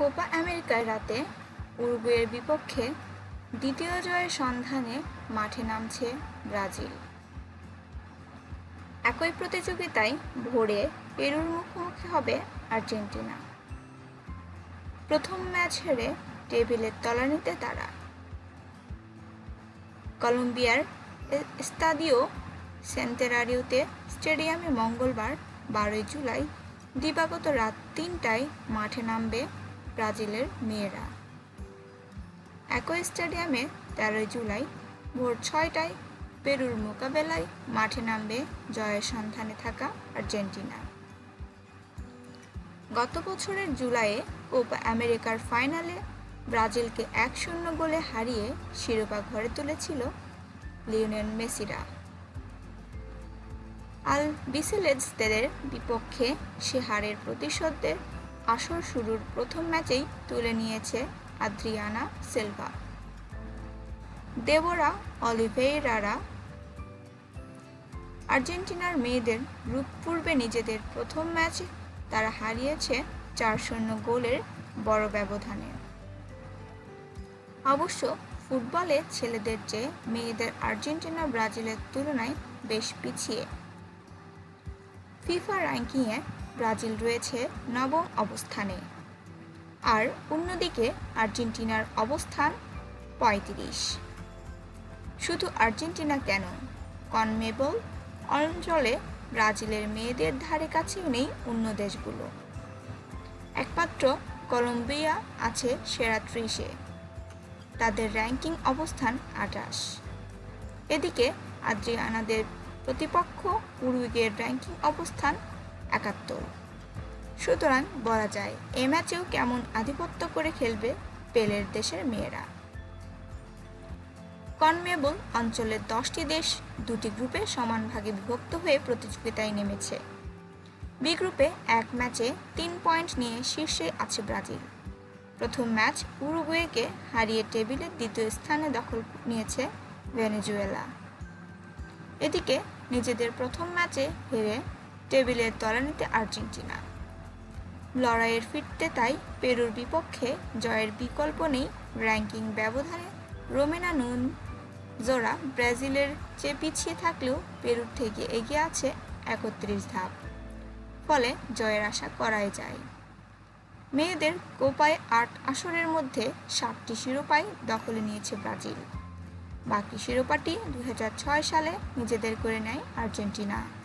Copa আমেরিকার রাতে উরুগুয়ের বিপক্ষে দ্বিতীয় জয়ের সন্ধানে মাঠে নামছে ব্রাজিল। একই প্রতিযোগিতায় ভোরে পেরুর মুখোমুখি হবে আর্জেন্টিনা। প্রথম ম্যাচ হেরে টেবিলের তলানিতে তারা। কলম্বিয়ার স্তাদিও সেন্তেরারিওতে স্টেডিয়ামে মঙ্গলবার বারোই জুলাই দিবাগত রাত তিনটায় মাঠে নামবে ব্রাজিলের মেয়েরা। একই স্টেডিয়ামে তেরোই জুলাই ভোর ছয়টায় পেরুর মোকাবেলায় মাঠে নামবে জয়ের সন্ধানে থাকা আর্জেন্টিনা। গত বছরের জুলাইয়ে কোপা আমেরিকার ফাইনালে ব্রাজিলকে এক শূন্য গোলে হারিয়ে শিরোপা ঘরে তুলেছিল লিওনেল মেসিরা। আল বিসেলেজদের বিপক্ষে সে হারের প্রতিশোধের আসর শুরুর প্রথম ম্যাচেই তুলে নিয়েছে আদ্রিয়ানা সেলভা। দেবরা অলিভেইরারা আর্জেন্টিনার মেয়েদের গ্রুপ পূর্বে নিজেদের প্রথম ম্যাচে তারা হারিয়েছে চার শূন্য গোলের বড় ব্যবধানে। অবশ্য ফুটবলে ছেলেদের চেয়ে মেয়েদের আর্জেন্টিনা ব্রাজিলের তুলনায় বেশ পিছিয়ে। ফিফা র্যাঙ্কিংয়ে ব্রাজিল রয়েছে নবম অবস্থানে। আর অন্যদিকে আর্জেন্টিনার অবস্থান পঁয়ত্রিশ। শুধু আর্জেন্টিনা কেন? কনমেবল অঞ্চলে ব্রাজিলের মেয়েদের ধারে কাছেও নেই অন্য দেশগুলো। একমাত্র কলম্বিয়া আছে সেরা ত্রিশে। তাদের র্যাঙ্কিং অবস্থান আটাশ এদিকে আদ্রিয়ানাদের প্রতিপক্ষ উরুগুয়ের র্যাঙ্কিং অবস্থান একাত্তর। সুতরাং বলা যায়, এ ম্যাচেও কেমন আধিপত্য করে খেলবে পেলের দেশের মেয়েরা। কনমেবল অঞ্চলের দশটি দেশ দুটি গ্রুপে সমান ভাগে বিভক্ত হয়ে প্রতিযোগিতায় নেমেছে। বি গ্রুপে এক ম্যাচে তিন পয়েন্ট নিয়ে শীর্ষে আছে ব্রাজিল। প্রথম ম্যাচ উরুগুয়েকে হারিয়ে টেবিলের দ্বিতীয় স্থানে দখল নিয়েছে ভেনেজুয়েলা। এদিকে নিজেদের প্রথম ম্যাচে হেরে টেবিলের তলানিতে আর্জেন্টিনা। লড়াইয়ের ফিরতে তাই পেরুর বিপক্ষে জয়ের বিকল্প নেই র্যাঙ্কিং ব্যবধানে রোমেনা নুন। জোড়া ব্রাজিলের চেয়ে পিছিয়ে থাকলেও পেরুর থেকে এগিয়ে আছে একত্রিশ ধাপ। ফলে জয়ের আশা করাই যায়। মেয়েদের কোপায় আট আসরের মধ্যে সাতটি শিরোপাই দখলে নিয়েছে ব্রাজিল। বাকি শিরোপাটি দু হাজার ছয় সালে নিজেদের করে নেয় আর্জেন্টিনা।